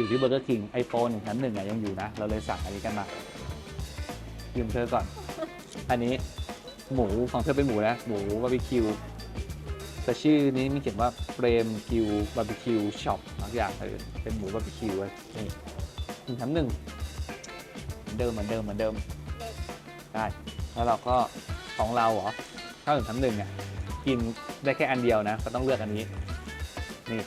อยู่ที่เบอร์เกอร์คิงไอโฟนหนึ่งชั้นหนึ่งอะยังอยู่นะ เราเลยสั่งอันนี้กันมายืมเธอก่อน อันนี้หมูของเธอเป็นหมูนะหมูบาร์บีคิวแต่ชื่อนี้มีเขียนว่าเฟรมคิวบาร์บีคิวช็อปบางอย่างเออเป็นหมูบาร์บีคิวเว้ยนี่หนึ่งชั้นหนึ่งเหมือนเดิมเหมือนเดิมเหมือนเดิมได้แล้วเราก็ของเราเหรอข้าวหนึ่งชั้นหนึ่งอะกินได้แค่อันเดียวนะ ก็ต้องเลือกอันนี้นี่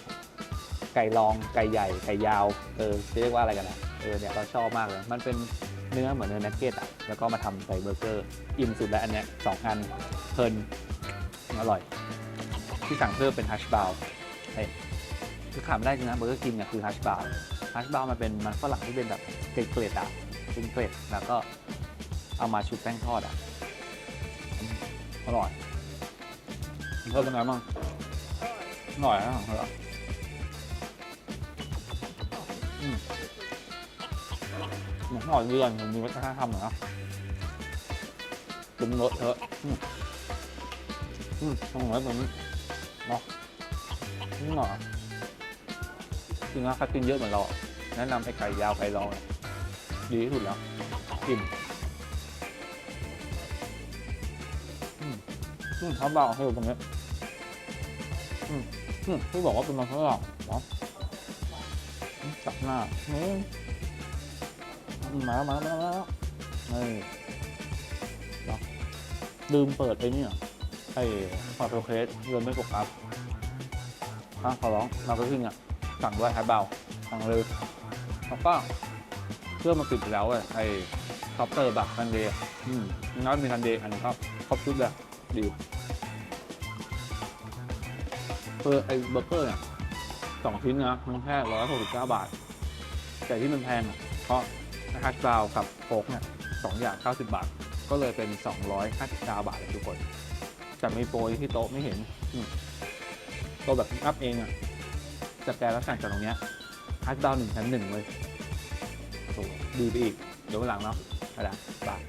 ไก่ลองไก่ใหญ่ไก่ยาวเออจะเรียกว่าอะไรกันนะเออเนี่ยเราชอบมากเลย มันเป็นเนื้อเหมือนเนื้อนักเก็ตอะแล้วก็มาทำใส่เบอร์เกอร์อิ่มสุดแล้วอันเนี้ยสองอันเพลินอร่อย ที่สั่งเพิ่มเป็นฮัชบาวเฮ้ยคือขาดไม่ได้จริงนะเบอร์เกอร์คิงเนี่ยคือฮัชบาวฮัชบาวมันเป็นมันฝรั่งที่เป็นแบบเกล็ดๆอะเป็นเกล็ดแล้วก็เอามาชุบแป้งทอดอะอร่อยเพิ่มเป็นไงบ้างอร่อยนะองเธออ เหมือนหอยเดือนผมมีวัฒนธรรมเหรอปรุงรสเถอะอืมอืมปรุงรสแบบนี้เนาะนี่เหรอจริงๆแล้วใครกินเยอะเหมือนเรา แนะนำไอ้ไก่ยาวไก่รองดีที่สุดแล้วกินอืมอืมเขาบอกให้ดูตรงนี้อืมอืมที่บอกว่าเป็นมันฝรั่งเนาะอืมจับหน้าอืม มาแล้วมาแล้วมาแล้วนี่เนาะลืมเปิดไอ้นี่อะไอ้พอร์ตเคสเงินไม่ปกครับข้างขอร้องเราก็ขึ้นอะ สั่งด้วยไฮเบาสั่งเลยแล้วก็เครื่องมันติดไปแล้วอะไอ้คอปเตอร์แบบทันเดย์อืมนัดมีทันเดย์อันนี้ก็ครบชุดเลยดีเออไอ้เบอร์เกอร์เนี่ยสองชิ้นนะมันแค่ร้อยหกสิบเก้าบาท แต่ที่มันแพงอะเพราะ ฮัชบราวกับโฟกเนี่ยสองอย่าง 90 บาท ก็เลยเป็น 259 บาทเลยทุกคนแต่มีโปรที่โต๊ะไม่เห็นโต๊ะแบบอัพเองอะ่ะจะแปลแล้วสั่งจากตรงเนี้ยฮัชบราวหนึ่งแถมหนึ่งเลยดีไปอีก เดี๋ยววันหลังเนาะไปละบาย